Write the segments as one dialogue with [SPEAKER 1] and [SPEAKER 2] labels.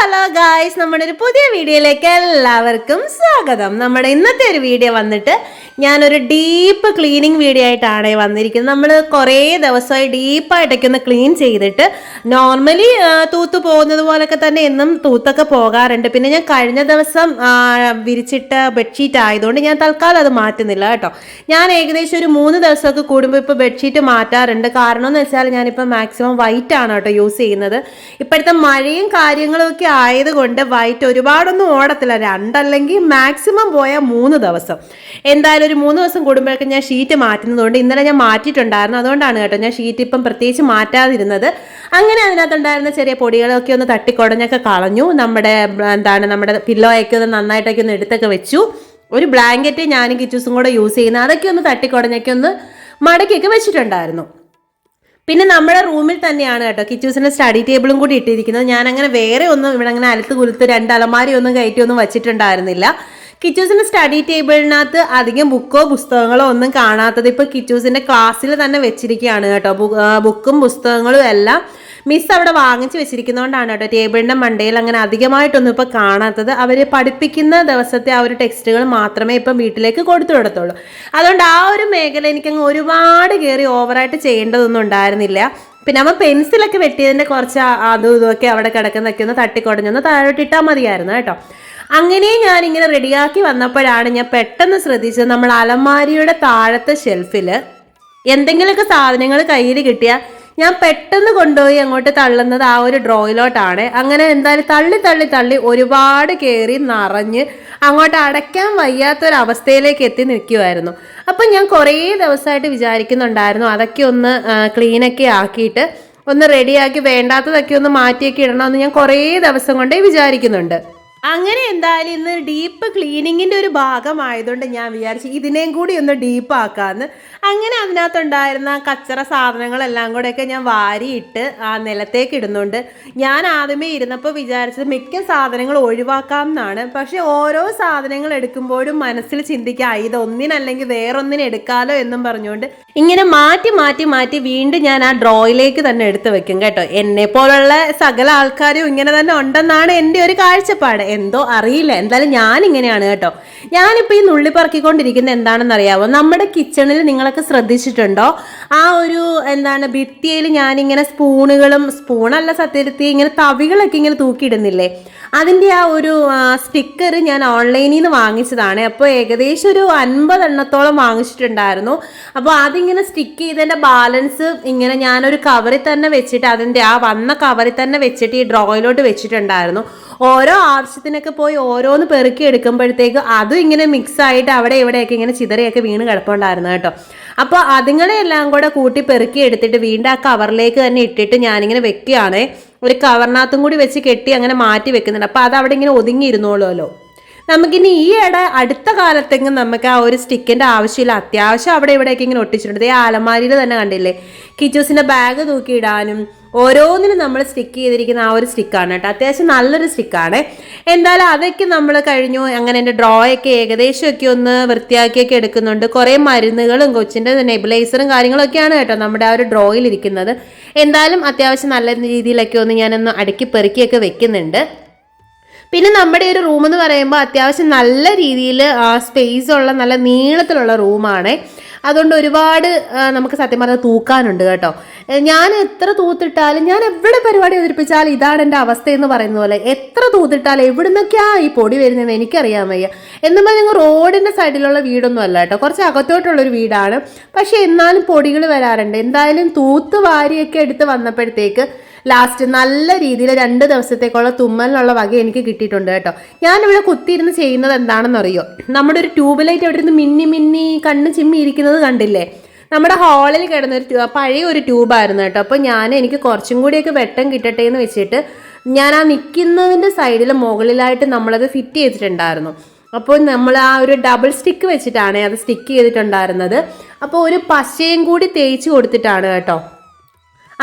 [SPEAKER 1] Hello guys നമ്മുടെ ഒരു പുതിയ വീഡിയോയിലേക്ക് എല്ലാവർക്കും സ്വാഗതം. നമ്മുടെ ഇന്നത്തെ ഒരു വീഡിയോ വന്നിട്ട് ഞാനൊരു ഡീപ്പ് ക്ലീനിങ് വീഡിയോ ആയിട്ടാണ് വന്നിരിക്കുന്നത്. നമ്മൾ കുറേ ദിവസമായി ഡീപ്പായിട്ടൊക്കെ ഒന്ന് ക്ലീൻ ചെയ്തിട്ട് നോർമലി തൂത്ത് പോകുന്നത് പോലൊക്കെ തന്നെ എന്നും തൂത്തൊക്കെ പോകാറുണ്ട്. പിന്നെ ഞാൻ കഴിഞ്ഞ ദിവസം വിരിച്ചിട്ട് ബെഡ്ഷീറ്റ് ആയതുകൊണ്ട് ഞാൻ തൽക്കാലം അത് മാറ്റുന്നില്ല കേട്ടോ. ഞാൻ ഏകദേശം ഒരു മൂന്ന് ദിവസമൊക്കെ കൂടുമ്പോൾ ഇപ്പോൾ ബെഡ്ഷീറ്റ് മാറ്റാറുണ്ട്. കാരണം എന്ന് വെച്ചാൽ ഞാനിപ്പോൾ മാക്സിമം വൈറ്റ് ആണ് കേട്ടോ യൂസ് ചെയ്യുന്നത്. ഇപ്പോഴത്തെ മഴയും കാര്യങ്ങളും ഒക്കെ ആയതുകൊണ്ട് വൈറ്റ് ഒരുപാടൊന്നും ഓടത്തില്ല. രണ്ടല്ലെങ്കിൽ മാക്സിമം പോയാൽ മൂന്ന് ദിവസം. എന്തായാലും ഒരു മൂന്ന് ദിവസം കൂടുമ്പോഴൊക്കെ ഞാൻ ഷീറ്റ് മാറ്റുന്നതുകൊണ്ട് ഇന്നലെ ഞാൻ മാറ്റിയിട്ടുണ്ടായിരുന്നു. അതുകൊണ്ടാണ് കേട്ടോ ഞാൻ ഷീറ്റ് ഇപ്പം പ്രത്യേകിച്ച് മാറ്റാതിരുന്നത്. അങ്ങനെ അതിനകത്തുണ്ടായിരുന്ന ചെറിയ പൊടികളൊക്കെ ഒന്ന് തട്ടിക്കുടഞ്ഞൊക്കെ കളഞ്ഞു. നമ്മുടെ എന്താണ് നമ്മുടെ പില്ലോയൊക്കെ ഒന്ന് നന്നായിട്ടൊക്കെ ഒന്ന് എടുത്തൊക്കെ വെച്ചു. ഒരു ബ്ലാങ്കറ്റ് ഞാനും കിച്ചൂസും കൂടെ യൂസ് ചെയ്യുന്ന അതൊക്കെ ഒന്ന് തട്ടിക്കുടഞ്ഞൊക്കെ ഒന്ന് മടക്കിയൊക്കെ വെച്ചിട്ടുണ്ടായിരുന്നു. പിന്നെ നമ്മുടെ റൂമിൽ തന്നെയാണ് കേട്ടോ കിച്ചൂസിന്റെ സ്റ്റഡി ടേബിളും കൂടി ഇട്ടിരിക്കുന്നത്. ഞാൻ അങ്ങനെ വേറെ ഒന്നും ഇവിടെ അങ്ങനെ അലത്ത് കുലുത്ത് രണ്ട് അലമാരി ഒന്നും കയറ്റി ഒന്നും വെച്ചിട്ടുണ്ടായിരുന്നില്ല. കിച്ചൂസിന്റെ സ്റ്റഡി ടേബിളിനകത്ത് അധികം ബുക്കോ പുസ്തകങ്ങളോ ഒന്നും കാണാത്തത് ഇപ്പൊ കിച്ചൂസിന്റെ ക്ലാസ്സിൽ തന്നെ വെച്ചിരിക്കുകയാണ് കേട്ടോ. ബുക്കും പുസ്തകങ്ങളും എല്ലാം മിസ് അവിടെ വാങ്ങിച്ച് വെച്ചിരിക്കുന്നതുകൊണ്ടാണ് കേട്ടോ. ടേബിളിന്റെ മണ്ടയിൽ അങ്ങനെ അധികമായിട്ടൊന്നും ഇപ്പൊ കാണാത്തത്. അവർ പഠിപ്പിക്കുന്ന ദിവസത്തെ ആ ഒരു ടെക്സ്റ്റുകൾ മാത്രമേ ഇപ്പം വീട്ടിലേക്ക് കൊടുത്തു വിടത്തുള്ളൂ. അതുകൊണ്ട് ആ ഒരു മേഖല എനിക്കങ്ങ് ഒരുപാട് കയറി ഓവറായിട്ട് ചെയ്യേണ്ടതൊന്നും ഉണ്ടായിരുന്നില്ല. പിന്നെ അവൻ പെൻസിലൊക്കെ വെട്ടിയതിന്റെ കുറച്ച് അതും ഇതുമൊക്കെ അവിടെ കിടക്കുന്നൊക്കെ ഒന്ന് തട്ടിക്കൊടഞ്ഞൊന്ന് താഴോട്ടിട്ടാൽ മതിയായിരുന്നു കേട്ടോ. അങ്ങനെ ഞാൻ ഇങ്ങനെ റെഡിയാക്കി വന്നപ്പോഴാണ് ഞാൻ പെട്ടെന്ന് ശ്രദ്ധിച്ചത് നമ്മൾ അലമാരിയുടെ താഴത്തെ ഷെൽഫിൽ എന്തെങ്കിലുമൊക്കെ സാധനങ്ങൾ കയ്യിൽ കിട്ടിയാൽ ഞാൻ പെട്ടെന്ന് കൊണ്ടുപോയി അങ്ങോട്ട് തള്ളുന്നത് ആ ഒരു ഡ്രോയിലോട്ടാണ് അങ്ങനെ എന്തായാലും തള്ളി തള്ളി തള്ളി ഒരുപാട് കയറി നിറഞ്ഞ് അങ്ങോട്ട് അടയ്ക്കാൻ വയ്യാത്തൊരവസ്ഥയിലേക്ക് എത്തി നിൽക്കുമായിരുന്നു അപ്പം ഞാൻ കുറേ ദിവസമായിട്ട് വിചാരിക്കുന്നുണ്ടായിരുന്നു അതൊക്കെ ഒന്ന് ക്ലീനൊക്കെ ആക്കിയിട്ട് ഒന്ന് റെഡിയാക്കി വേണ്ടാത്തതൊക്കെ ഒന്ന് മാറ്റിയൊക്കെ ഇടണമെന്ന് ഞാൻ കുറേ ദിവസം കൊണ്ടേ വിചാരിക്കുന്നുണ്ട്. അങ്ങനെ എന്തായാലും ഇന്ന് ഡീപ്പ് ക്ലീനിങ്ങിന്റെ ഒരു ഭാഗമായതുകൊണ്ട് ഞാൻ വിചാരിച്ചു ഇതിനെയും കൂടി ഒന്ന് ഡീപ്പ് ആക്കാമെന്ന് അങ്ങനെ അതിനകത്തുണ്ടായിരുന്ന കച്ചറ സാധനങ്ങളെല്ലാം കൂടെയൊക്കെ ഞാൻ വാരിയിട്ട് ആ നിലത്തേക്ക് ഇടുന്നുണ്ട്. ഞാൻ ആദ്യമേ ഇരുന്നപ്പോൾ വിചാരിച്ചത് മിക്ക സാധനങ്ങൾ ഒഴിവാക്കാം എന്നാണ് പക്ഷെ ഓരോ സാധനങ്ങൾ എടുക്കുമ്പോഴും മനസ്സിൽ ചിന്തിക്കുക ഇതൊന്നിനല്ലെങ്കിൽ വേറൊന്നിനെ എടുക്കാലോ എന്നും പറഞ്ഞുകൊണ്ട് ഇങ്ങനെ മാറ്റി മാറ്റി മാറ്റി വീണ്ടും ഞാൻ ആ ഡ്രോയിലേക്ക് തന്നെ എടുത്ത് വെക്കും കേട്ടോ. എന്നെ പോലുള്ള സകല ആൾക്കാരും ഇങ്ങനെ തന്നെ ഉണ്ടെന്നാണ് എന്റെ ഒരു കാഴ്ചപ്പാട്. എന്തോ അറിയില്ല. എന്തായാലും ഞാൻ ഇങ്ങനെയാണ് കേട്ടോ. ഞാനിപ്പോൾ ഈ നുള്ളി പറക്കിക്കൊണ്ടിരിക്കുന്ന എന്താണെന്ന് അറിയാമോ നമ്മുടെ കിച്ചണിൽ നിങ്ങളൊക്കെ ശ്രദ്ധിച്ചിട്ടുണ്ടോ? ആ ഒരു എന്താണ് ഭിത്തിയിൽ ഞാനിങ്ങനെ സ്പൂണുകളും സ്പൂണല്ല സത്യത്തിൽ ഇങ്ങനെ തവികളൊക്കെ ഇങ്ങനെ തൂക്കിയിടുന്നില്ലേ? അതിന്റെ ആ ഒരു സ്റ്റിക്കർ ഞാൻ ഓൺലൈനിൽ നിന്ന് വാങ്ങിച്ചതാണ്. അപ്പോൾ ഏകദേശം ഒരു അൻപതെണ്ണത്തോളം വാങ്ങിച്ചിട്ടുണ്ടായിരുന്നു. അപ്പോൾ അതിങ്ങനെ സ്റ്റിക്ക് ചെയ്തതിന്റെ ബാലൻസ് ഇങ്ങനെ ഞാനൊരു കവറിൽ തന്നെ വെച്ചിട്ട് അതിന്റെ ആ വന്ന കവറിൽ തന്നെ വെച്ചിട്ട് ഈ ഡ്രോയിലോട്ട് വെച്ചിട്ടുണ്ടായിരുന്നു. ഓരോ ആവശ്യത്തിനൊക്കെ പോയി ഓരോന്ന് പെറുക്കി എടുക്കുമ്പോഴത്തേക്ക് അതും ഇങ്ങനെ മിക്സ് ആയിട്ട് അവിടെ ഇവിടെയൊക്കെ ഇങ്ങനെ ചിതറിയൊക്കെ വീണ് കിടപ്പുണ്ടായിരുന്നു കേട്ടോ. അപ്പോൾ അതുങ്ങളെ എല്ലാം കൂടെ കൂട്ടി പെറുക്കി എടുത്തിട്ട് വീണ്ടും ആ കവറിലേക്ക് തന്നെ ഇട്ടിട്ട് ഞാനിങ്ങനെ വെക്കുകയാണ്. ഒരു കവറിനകത്തും കൂടി വെച്ച് കെട്ടി അങ്ങനെ മാറ്റി വെക്കുന്നുണ്ട്. അപ്പോൾ അത് അവിടെ ഇങ്ങനെ ഒതുങ്ങിയിരുന്നോളുമല്ലോ നമുക്കിനി ഈ ഇട അടുത്ത കാലത്തെങ്കിലും നമുക്ക് ആ ഒരു സ്റ്റിക്കിന്റെ ആവശ്യമില്ല. അത്യാവശ്യം അവിടെ ഇവിടെയൊക്കെ ഇങ്ങനെ ഒട്ടിച്ചിട്ടുണ്ട്. ഈ ആലമാരിയിൽ തന്നെ കണ്ടില്ലേ? കിച്ചൂസിന്റെ ബാഗ് തൂക്കിയിടാനും ഓരോന്നിനും നമ്മൾ സ്റ്റിക്ക് ചെയ്തിരിക്കുന്ന ആ ഒരു സ്റ്റിക്കാണ് കേട്ടോ. അത്യാവശ്യം നല്ലൊരു സ്റ്റിക്കാണ് എന്തായാലും അതൊക്കെ നമ്മൾ കഴിഞ്ഞു. അങ്ങനെ എന്റെ ഡ്രോയൊക്കെ ഏകദേശമൊക്കെ ഒന്ന് വൃത്തിയാക്കിയൊക്കെ എടുക്കുന്നുണ്ട്. കുറേ മരുന്നുകളും കൊച്ചിന്റെ നെബിലൈസറും കാര്യങ്ങളൊക്കെയാണ് കേട്ടോ നമ്മുടെ ആ ഒരു ഡ്രോയിൽ ഇരിക്കുന്നത്. എന്തായാലും അത്യാവശ്യം നല്ല രീതിയിലൊക്കെ ഒന്ന് ഞാനൊന്ന് അടുക്കി പെറുക്കിയൊക്കെ വെക്കുന്നുണ്ട്. പിന്നെ നമ്മുടെ ഒരു റൂം എന്ന് പറയുമ്പോൾ അത്യാവശ്യം നല്ല രീതിയിൽ സ്പേസ് ഉള്ള നല്ല നീളത്തിലുള്ള റൂമാണ് അതുകൊണ്ട് ഒരുപാട് നമുക്ക് സത്യം പറഞ്ഞാൽ തൂക്കാനുണ്ട് കേട്ടോ. ഞാൻ എത്ര തൂത്തിട്ടാലും ഞാൻ എവിടെ പരിപാടി അവതരിപ്പിച്ചാലും ഇതാണ് എന്റെ അവസ്ഥ എന്ന് പറയുന്ന പോലെ എത്ര തൂത്തിട്ടാലും എവിടുന്നൊക്കെയാ ഈ പൊടി വരുന്നതെന്ന് എനിക്കറിയാൻ വയ്യ. എന്നും പറഞ്ഞാൽ റോഡിന്റെ സൈഡിലുള്ള വീടൊന്നും അല്ല കേട്ടോ. കുറച്ച് അകത്തോട്ടുള്ളൊരു വീടാണ്. പക്ഷേ എന്നാലും പൊടികൾ വരാറുണ്ട്. എന്തായാലും തൂത്ത് വാരിയൊക്കെ എടുത്ത് വന്നപ്പോഴത്തേക്ക് ലാസ്റ്റ് നല്ല രീതിയിൽ രണ്ട് ദിവസത്തേക്കുള്ള തുമ്മലിനുള്ള വക എനിക്ക് കിട്ടിയിട്ടുണ്ട് കേട്ടോ. ഞാനിവിടെ കുത്തിയിരുന്ന് ചെയ്യുന്നത് എന്താണെന്നറിയോ? നമ്മുടെ ഒരു ട്യൂബ് ലൈറ്റ് അവിടെ ഇരുന്ന് മിന്നി മിന്നി കണ്ണ് ചിമ്മി ഇരിക്കുന്നത് കണ്ടില്ലേ? നമ്മുടെ ഹാളിൽ കിടന്ന ഒരു പഴയ ഒരു ട്യൂബായിരുന്നു കേട്ടോ. അപ്പോൾ ഞാൻ എനിക്ക് കുറച്ചും കൂടിയൊക്കെ വെട്ടം കിട്ടട്ടെ എന്ന് വെച്ചിട്ട് ഞാൻ ആ നിൽക്കുന്നതിന്റെ സൈഡിൽ മുകളിലായിട്ട് നമ്മളത് ഫിറ്റ് ചെയ്തിട്ടുണ്ടായിരുന്നു. അപ്പോൾ നമ്മൾ ആ ഒരു ഡബിൾ സ്റ്റിക്ക് വെച്ചിട്ടാണ് അത് സ്റ്റിക്ക് ചെയ്തിട്ടുണ്ടായിരുന്നത്. അപ്പോൾ ഒരു പശയും കൂടി തേച്ച് കൊടുത്തിട്ടാണ് കേട്ടോ.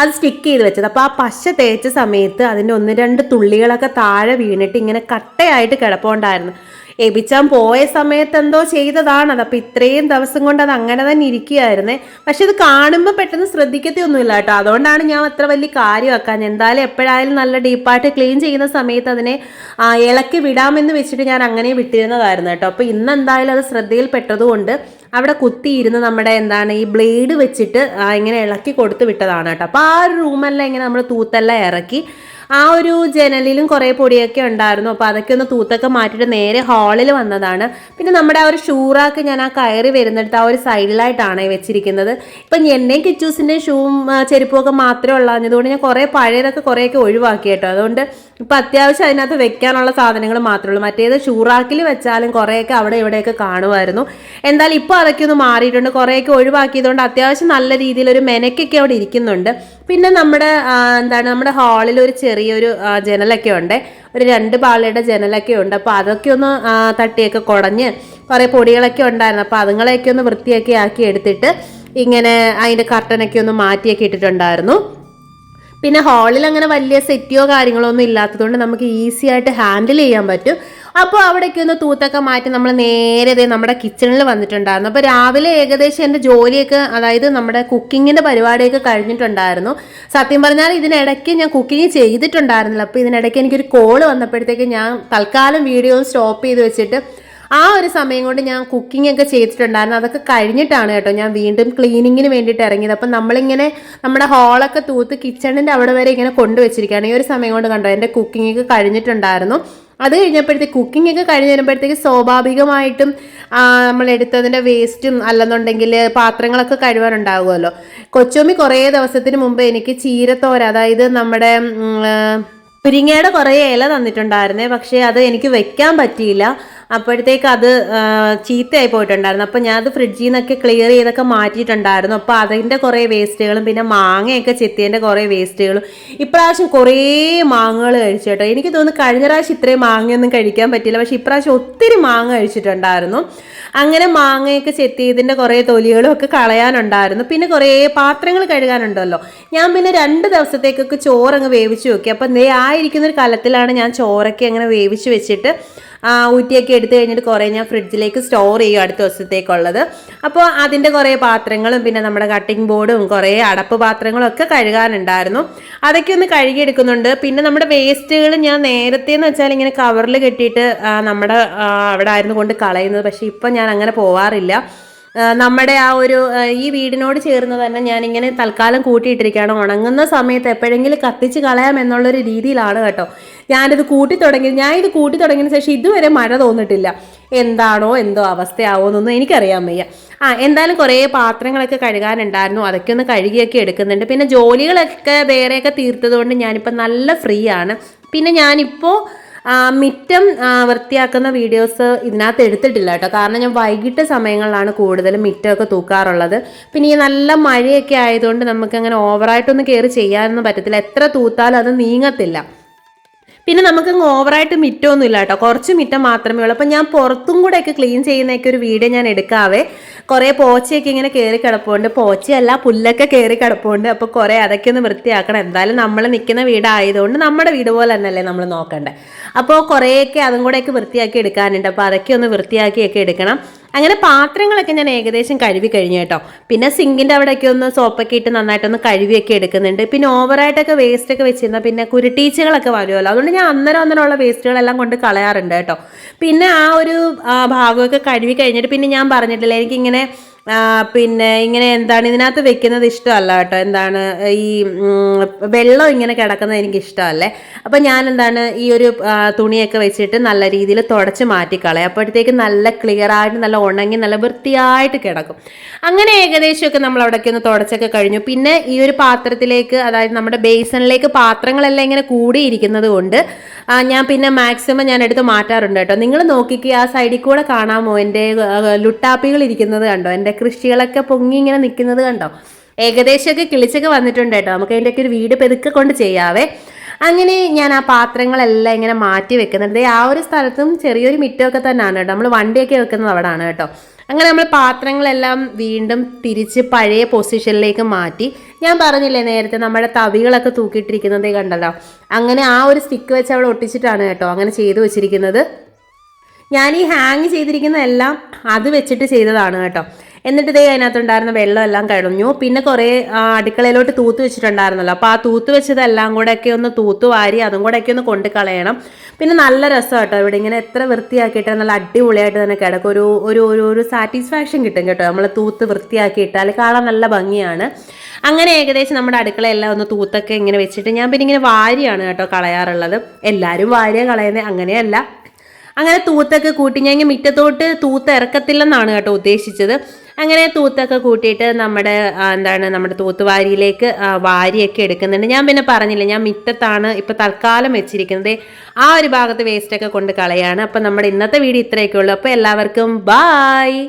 [SPEAKER 1] അത് സ്റ്റിക്ക് ചെയ്ത് വെച്ചത്. അപ്പോൾ ആ പശ തേച്ച സമയത്ത് അതിന്റെ ഒന്ന് രണ്ട് തുള്ളികളൊക്കെ താഴെ വീണിട്ട് ഇങ്ങനെ കട്ടയായിട്ട് കിടപ്പുണ്ടായിരുന്നു. എബിച്ചാൻ പോയ സമയത്ത് എന്തോ ചെയ്തതാണ് അത് അപ്പോൾ ഇത്രയും ദിവസം കൊണ്ട് അത് അങ്ങനെ തന്നെ ഇരിക്കുകയായിരുന്നേ. പക്ഷെ ഇത് കാണുമ്പോൾ പെട്ടെന്ന് ശ്രദ്ധിക്കത്തൊന്നുമില്ല കേട്ടോ. അതുകൊണ്ടാണ് ഞാൻ അത്ര വലിയ കാര്യമാക്കാൻ എന്തായാലും എപ്പോഴായാലും നല്ല ഡീപ്പായിട്ട് ക്ലീൻ ചെയ്യുന്ന സമയത്ത് അതിനെ ഇളക്കി വിടാമെന്ന് വെച്ചിട്ട് ഞാൻ അങ്ങനെ വിട്ടിരുന്നതായിരുന്നു കേട്ടോ. അപ്പോൾ ഇന്ന് എന്തായാലും അത് ശ്രദ്ധയിൽപ്പെട്ടതുകൊണ്ട് അവിടെ കുത്തിയിരുന്ന് നമ്മുടെ എന്താണ് ഈ ബ്ലേഡ് വെച്ചിട്ട് ഇങ്ങനെ ഇളക്കി കൊടുത്ത് വിട്ടതാണ് കേട്ടോ. അപ്പോൾ ആ ഒരു റൂമെല്ലാം ഇങ്ങനെ നമ്മൾ തൂത്തെല്ലാം ഇറക്കി. ആ ഒരു ജനലിലും കുറേ പൊടിയൊക്കെ ഉണ്ടായിരുന്നു. അപ്പോൾ അതൊക്കെ ഒന്ന് തൂത്തൊക്കെ മാറ്റിയിട്ട് നേരെ ഹാളിൽ വന്നതാണ്. പിന്നെ നമ്മുടെ ആ ഒരു ഷൂറാക്ക് ഞാൻ ആ കയറി വരുന്നിടത്ത് ആ ഒരു സൈഡിലായിട്ടാണ് വെച്ചിരിക്കുന്നത്. ഇപ്പം എന്നെയും കിച്ചൂസിന്റെയും ഷൂവും ചെരുപ്പും ഒക്കെ മാത്രമേ ഉള്ളതുകൊണ്ട് ഞാൻ കുറേ പഴയതൊക്കെ കുറേയൊക്കെ ഒഴിവാക്കി കേട്ടോ. അതുകൊണ്ട് ഇപ്പം അത്യാവശ്യം അതിനകത്ത് വെക്കാനുള്ള സാധനങ്ങൾ മാത്രമേ ഉള്ളൂ. മറ്റേത് ഷൂറാക്കിൽ വെച്ചാലും കുറേയൊക്കെ അവിടെ ഇവിടെയൊക്കെ കാണുമായിരുന്നു. എന്തായാലും ഇപ്പോൾ അതൊക്കെ ഒന്ന് മാറിയിട്ടുണ്ട്. കുറേയൊക്കെ ഒഴിവാക്കിയതുകൊണ്ട് അത്യാവശ്യം നല്ല രീതിയിൽ ഒരു മെനക്കൊക്കെ അവിടെ ഇരിക്കുന്നുണ്ട്. പിന്നെ നമ്മുടെ എന്താണ് നമ്മുടെ ഹാളിൽ ഒരു ചെറിയൊരു ജനലൊക്കെ ഉണ്ട്. ഒരു രണ്ട് പാളിയുടെ ജനലൊക്കെ ഉണ്ട്. അപ്പോൾ അതൊക്കെ ഒന്ന് തട്ടിയൊക്കെ കുടഞ്ഞ് കുറേ പൊടികളൊക്കെ ഉണ്ടായിരുന്നു. അപ്പോൾ അതുങ്ങളെയൊക്കെ ഒന്ന് വൃത്തിയൊക്കെ ആക്കി എടുത്തിട്ട് ഇങ്ങനെ അതിന്റെ കർട്ടനൊക്കെ ഒന്ന് മാറ്റിയൊക്കെ ഇട്ടിട്ടുണ്ടായിരുന്നു. പിന്നെ ഹാളിൽ അങ്ങനെ വലിയ സെറ്റിയോ കാര്യങ്ങളോ ഒന്നും ഇല്ലാത്തതുകൊണ്ട് നമുക്ക് ഈസി ആയിട്ട് ഹാൻഡിൽ ചെയ്യാൻ പറ്റും. അപ്പോൾ അവിടേക്ക് ഒന്ന് തൂത്തൊക്കെ മാറ്റി നമ്മൾ നേരെ നമ്മുടെ കിച്ചണിൽ വന്നിട്ടുണ്ടായിരുന്നു. അപ്പോൾ രാവിലെ ഏകദേശം എന്റെ ജോലിയൊക്കെ അതായത് നമ്മുടെ കുക്കിങ്ങിന്റെ പരിപാടിയൊക്കെ കഴിഞ്ഞിട്ടുണ്ടായിരുന്നു. സത്യം പറഞ്ഞാൽ ഇതിനിടയ്ക്ക് ഞാൻ കുക്കിംഗ് ചെയ്തിട്ടുണ്ടായിരുന്നില്ല. അപ്പോൾ ഇതിനിടയ്ക്ക് എനിക്കൊരു കോൾ വന്നപ്പോഴത്തേക്ക് ഞാൻ തൽക്കാലം വീഡിയോ സ്റ്റോപ്പ് ചെയ്ത് വെച്ചിട്ട് ആ ഒരു സമയം കൊണ്ട് ഞാൻ കുക്കിംഗ് ഒക്കെ ചെയ്തിട്ടുണ്ടായിരുന്നു. അതൊക്കെ കഴിഞ്ഞിട്ടാണ് കേട്ടോ ഞാൻ വീണ്ടും ക്ലീനിങ്ങിന് വേണ്ടിയിട്ട് ഇറങ്ങിയത്. അപ്പം നമ്മളിങ്ങനെ നമ്മുടെ ഹാളൊക്കെ തൂത്ത് കിച്ചണിന്റെ അവിടെ വരെ ഇങ്ങനെ കൊണ്ടുവച്ചിരിക്കുകയാണ്. ഈ ഒരു സമയം കൊണ്ട് കണ്ടോ എന്റെ കുക്കിംഗ് ഒക്കെ കഴിഞ്ഞിട്ടുണ്ടായിരുന്നു. അത് കഴിഞ്ഞപ്പോഴത്തേക്ക് കുക്കിംഗ് ഒക്കെ കഴിഞ്ഞ് വരുമ്പോഴത്തേക്ക് സ്വാഭാവികമായിട്ടും നമ്മൾ എടുത്തതിന്റെ വേസ്റ്റും അല്ലെന്നുണ്ടെങ്കിൽ പാത്രങ്ങളൊക്കെ കഴുകാനുണ്ടാകുമല്ലോ കൊച്ചുമ്മി കുറേ ദിവസത്തിന് മുമ്പ് എനിക്ക് ചീരത്തോര അതായത് നമ്മുടെ മുരിങ്ങയുടെ കുറേ ഇല തന്നിട്ടുണ്ടായിരുന്നേ. പക്ഷേ അത് എനിക്ക് വെക്കാൻ പറ്റിയില്ല. അപ്പോഴത്തേക്ക് അത് ചീത്തയായി പോയിട്ടുണ്ടായിരുന്നു. അപ്പോൾ ഞാൻ അത് ഫ്രിഡ്ജിൽ നിന്നൊക്കെ ക്ലിയർ ചെയ്തൊക്കെ മാറ്റിയിട്ടുണ്ടായിരുന്നു. അപ്പോൾ അതിന്റെ കുറേ വേസ്റ്റുകളും പിന്നെ മാങ്ങയൊക്കെ ചെത്തിയതിന്റെ കുറേ വേസ്റ്റുകളും. ഇപ്രാവശ്യം കുറേ മാങ്ങകൾ കഴിച്ചു കേട്ടോ. എനിക്ക് തോന്നുന്നു കഴിഞ്ഞ പ്രാവശ്യം ഇത്രയും മാങ്ങയൊന്നും കഴിക്കാൻ പറ്റില്ല പക്ഷേ ഇപ്രാവശ്യം ഒത്തിരി മാങ്ങ കഴിച്ചിട്ടുണ്ടായിരുന്നു. അങ്ങനെ മാങ്ങയൊക്കെ ചെത്തിയതിന്റെ കുറേ തൊലികളും ഒക്കെ കളയാനുണ്ടായിരുന്നു. പിന്നെ കുറേ പാത്രങ്ങൾ കഴുകാനുണ്ടല്ലോ. ഞാൻ പിന്നെ രണ്ട് ദിവസത്തേക്കൊക്കെ ചോറങ്ങ് വേവിച്ച് നോക്കി അപ്പം ദേ ആയിരിക്കുന്ന ഒരു കലത്തിലാണ് ഞാൻ ചോറൊക്കെ അങ്ങനെ വേവിച്ച് വെച്ചിട്ട് ഊറ്റിയൊക്കെ എടുത്തു കഴിഞ്ഞിട്ട് കുറേ ഞാൻ ഫ്രിഡ്ജിലേക്ക് സ്റ്റോർ ചെയ്യും അടുത്ത ദിവസത്തേക്കുള്ളത്. അപ്പോൾ അതിന്റെ കുറേ പാത്രങ്ങളും പിന്നെ നമ്മുടെ കട്ടിംഗ് ബോർഡും കുറേ അടപ്പ് പാത്രങ്ങളും ഒക്കെ കഴുകാനുണ്ടായിരുന്നു. അതൊക്കെ ഒന്ന് കഴുകിയെടുക്കുന്നുണ്ട് പിന്നെ നമ്മുടെ വേസ്റ്റുകൾ ഞാൻ നേരത്തെ എന്ന് വെച്ചാൽ ഇങ്ങനെ കവറിൽ കെട്ടിയിട്ട് നമ്മുടെ അവിടെ ആയിരുന്നു കൊണ്ട് കളയുന്നത്. പക്ഷേ ഇപ്പം ഞാൻ അങ്ങനെ പോവാറില്ല. നമ്മുടെ ആ ഒരു ഈ വീടിനോട് ചേർന്ന് തന്നെ ഞാനിങ്ങനെ തൽക്കാലം കൂട്ടിയിട്ടിരിക്കുകയാണ്. ഉണങ്ങുന്ന സമയത്ത് എപ്പോഴെങ്കിലും കത്തിച്ച് കളയാം എന്നുള്ളൊരു രീതിയിലാണ് കേട്ടോ. ഞാനിത് കൂട്ടി തുടങ്ങി ഞാൻ ഇത് കൂട്ടി തുടങ്ങിയതിന് ശേഷം ഇതുവരെ മഴ തോന്നിട്ടില്ല. എന്താണോ എന്തോ അവസ്ഥയാവോ എന്നൊന്നും എനിക്കറിയാൻ വയ്യ. ആ എന്തായാലും കുറേ പാത്രങ്ങളൊക്കെ കഴുകാനുണ്ടായിരുന്നു. അതൊക്കെ ഒന്ന് കഴുകിയൊക്കെ എടുക്കുന്നുണ്ട്. പിന്നെ ജോലികളൊക്കെ വേറെയൊക്കെ തീർത്തതുകൊണ്ട് ഞാനിപ്പോൾ നല്ല ഫ്രീ ആണ് പിന്നെ ഞാനിപ്പോൾ മിറ്റം വൃത്തിയാക്കുന്ന വീഡിയോസ് ഇതിനകത്ത് എടുത്തിട്ടില്ല കേട്ടോ. കാരണം ഞാൻ വൈകിട്ട് സമയങ്ങളിലാണ് കൂടുതലും മിറ്റമൊക്കെ തൂക്കാറുള്ളത്. പിന്നെ ഈ നല്ല മഴയൊക്കെ ആയതുകൊണ്ട് നമുക്കങ്ങനെ ഓവറായിട്ടൊന്നും കയറി ചെയ്യാനൊന്നും പറ്റത്തില്ല. എത്ര തൂത്താലും അത് നീങ്ങത്തില്ല. പിന്നെ നമുക്കങ്ങ് ഓവറായിട്ട് മിറ്റമൊന്നും ഇല്ല കേട്ടോ. കുറച്ച് മിറ്റം മാത്രമേ ഉള്ളൂ. അപ്പോൾ ഞാൻ പുറത്തും കൂടെ ഒക്കെ ക്ലീൻ ചെയ്യുന്നതൊക്കെ ഒരു വീഡിയോ ഞാൻ എടുക്കാവേ. കുറേ പോച്ചയൊക്കെ ഇങ്ങനെ കയറി കിടപ്പുണ്ട്. പോച്ചയല്ല പുല്ലൊക്കെ കയറി കിടപ്പുണ്ട്. അപ്പോൾ കുറേ അതൊക്കെ ഒന്ന് വൃത്തിയാക്കണം. എന്തായാലും നമ്മൾ നിൽക്കുന്ന വീടായതുകൊണ്ട് നമ്മുടെ വീട് പോലെ തന്നെയല്ലേ നമ്മൾ നോക്കണ്ടേ. അപ്പോൾ കുറേയൊക്കെ അതും കൂടെയൊക്കെ വൃത്തിയാക്കി എടുക്കാനുണ്ട്. അപ്പോൾ അതൊക്കെ ഒന്ന് വൃത്തിയാക്കിയൊക്കെ എടുക്കണം. അങ്ങനെ പാത്രങ്ങളൊക്കെ ഞാൻ ഏകദേശം കഴുകി കഴിഞ്ഞു കേട്ടോ. പിന്നെ സിങ്കിന്റെ അവിടെയൊക്കെ ഒന്ന് സോപ്പൊക്കെ ഇട്ട് നന്നായിട്ടൊന്ന് കഴുകിയൊക്കെ എടുക്കുന്നുണ്ട്. പിന്നെ ഓവറായിട്ടൊക്കെ വേസ്റ്റ് ഒക്കെ വെച്ചിരുന്നാൽ പിന്നെ കുരുട്ടീച്ചകളൊക്കെ വരുമല്ലോ. അതുകൊണ്ട് ഞാൻ അന്നേരം അന്നേരമുള്ള വേസ്റ്റുകളെല്ലാം കൊണ്ട് കളയാറുണ്ട് കേട്ടോ. പിന്നെ ആ ഒരു ഭാഗമൊക്കെ കഴുകി കഴിഞ്ഞിട്ട് പിന്നെ ഞാൻ പറഞ്ഞിട്ടില്ല എനിക്കിങ്ങനെ പിന്നെ ഇങ്ങനെ എന്താണ് ഇതിനകത്ത് വെക്കുന്നത് ഇഷ്ടമല്ല കേട്ടോ. എന്താണ് ഈ വെള്ളം ഇങ്ങനെ കിടക്കുന്നത് എനിക്ക് ഇഷ്ടമല്ലേ അപ്പം ഞാൻ എന്താണ് ഈ ഒരു തുണിയൊക്കെ വെച്ചിട്ട് നല്ല രീതിയിൽ തുടച്ച് മാറ്റിക്കളയും. അപ്പോഴത്തേക്ക് നല്ല ക്ലിയർ ആയിട്ട് നല്ല ഉണങ്ങി നല്ല വൃത്തിയായിട്ട് കിടക്കും. അങ്ങനെ ഏകദേശമൊക്കെ നമ്മൾ അവിടേക്ക് ഒന്ന് തുടച്ചൊക്കെ കഴിഞ്ഞു. പിന്നെ ഈ ഒരു പാത്രത്തിലേക്ക് അതായത് നമ്മുടെ ബേസണിലേക്ക് പാത്രങ്ങളെല്ലാം ഇങ്ങനെ കൂടിയിരിക്കുന്നത് കൊണ്ട് ഞാൻ പിന്നെ മാക്സിമം ഞാൻ എടുത്ത് മാറ്റാറുണ്ട് കേട്ടോ. നിങ്ങൾ നോക്കിക്കുക ആ സൈഡിൽ കൂടെ കാണാമോ? എന്റെ ലുട്ടാപ്പികൾ ഇരിക്കുന്നത് കണ്ടോ? എന്റെ കൃഷികളൊക്കെ പൊങ്ങി ഇങ്ങനെ നിൽക്കുന്നത് കണ്ടോ? ഏകദേശമൊക്കെ കിളിച്ചൊക്കെ വന്നിട്ടുണ്ട് കേട്ടോ. നമുക്ക് അതിന്റെയൊക്കെ ഒരു വീട് പെതുക്കെ കൊണ്ട് ചെയ്യാവേ. അങ്ങനെ ഞാൻ ആ പാത്രങ്ങളെല്ലാം ഇങ്ങനെ മാറ്റി വെക്കുന്നുണ്ട്. ആ ഒരു സ്ഥലത്തും ചെറിയൊരു മിറ്റമൊക്കെ തന്നെയാണ് കേട്ടോ. നമ്മൾ വണ്ടിയൊക്കെ വെക്കുന്നത് അവിടെ ആണ് കേട്ടോ. അങ്ങനെ നമ്മൾ പാത്രങ്ങളെല്ലാം വീണ്ടും തിരിച്ച് പഴയ പൊസിഷനിലേക്ക് മാറ്റി. ഞാൻ പറഞ്ഞില്ലേ നേരത്തെ നമ്മുടെ തവികളൊക്കെ തൂക്കിയിട്ടിരിക്കുന്നതേ കണ്ടല്ലോ. അങ്ങനെ ആ ഒരു സ്റ്റിക്ക് വെച്ച് അവിടെ ഒട്ടിച്ചിട്ടാണ് കേട്ടോ അങ്ങനെ ചെയ്തു വെച്ചിരിക്കുന്നത്. ഞാൻ ഈ ഹാങ് ചെയ്തിരിക്കുന്ന എല്ലാം അത് വെച്ചിട്ട് ചെയ്തതാണ് കേട്ടോ. എന്നിട്ട് ഇതേ അതിനകത്തുണ്ടായിരുന്ന വെള്ളം എല്ലാം കഴിഞ്ഞു. പിന്നെ കുറേ അടുക്കളയിലോട്ട് തൂത്ത് വെച്ചിട്ടുണ്ടായിരുന്നല്ലോ. അപ്പോൾ ആ തൂത്ത് വെച്ചതെല്ലാം കൂടെ ഒക്കെ ഒന്ന് തൂത്ത് വാരി അതും ഒക്കെ ഒന്ന് കൊണ്ട് കളയണം. പിന്നെ നല്ല രസം കേട്ടോ ഇവിടെ ഇങ്ങനെ എത്ര വൃത്തിയാക്കിയിട്ട് നല്ല അടിപൊളിയായിട്ട് തന്നെ കിടക്കും. ഒരു ഒരു ഒരു ഒരു സാറ്റിസ്ഫാക്ഷൻ കിട്ടും കേട്ടോ. നമ്മൾ തൂത്ത് വൃത്തിയാക്കിയിട്ടാൽ കാണാൻ നല്ല ഭംഗിയാണ്. അങ്ങനെ ഏകദേശം നമ്മുടെ അടുക്കളയെല്ലാം ഒന്ന് തൂത്തൊക്കെ ഇങ്ങനെ വെച്ചിട്ട് ഞാൻ പിന്നെ ഇങ്ങനെ വാരിയാണ് കേട്ടോ കളയാറുള്ളത്. എല്ലാവരും വാരിയ കളയുന്നത് അങ്ങനെയല്ല. അങ്ങനെ തൂത്തൊക്കെ കൂട്ടി ഞാൻ ഇങ്ങനെ മുറ്റത്തോട്ട് തൂത്ത് ഇറക്കത്തില്ലെന്നാണ് കേട്ടോ ഉദ്ദേശിച്ചത്. അങ്ങനെ തൂത്തൊക്കെ കൂട്ടിയിട്ട് നമ്മുടെ എന്താണ് നമ്മുടെ തൂത്തുവാരിയിലേക്ക് വാരിയൊക്കെ എടുക്കുന്നുണ്ട്. ഞാൻ പിന്നെ പറഞ്ഞില്ല ഞാൻ മിറ്റത്താണ് ഇപ്പോൾ തൽക്കാലം വെച്ചിരിക്കുന്നത്. ആ ഒരു ഭാഗത്ത് വേസ്റ്റൊക്കെ കൊണ്ട് കളയാണ്. അപ്പം നമ്മുടെ ഇന്നത്തെ വീഡിയോ ഇത്രയൊക്കെ ഉള്ളൂ. അപ്പോൾ എല്ലാവർക്കും ബായ്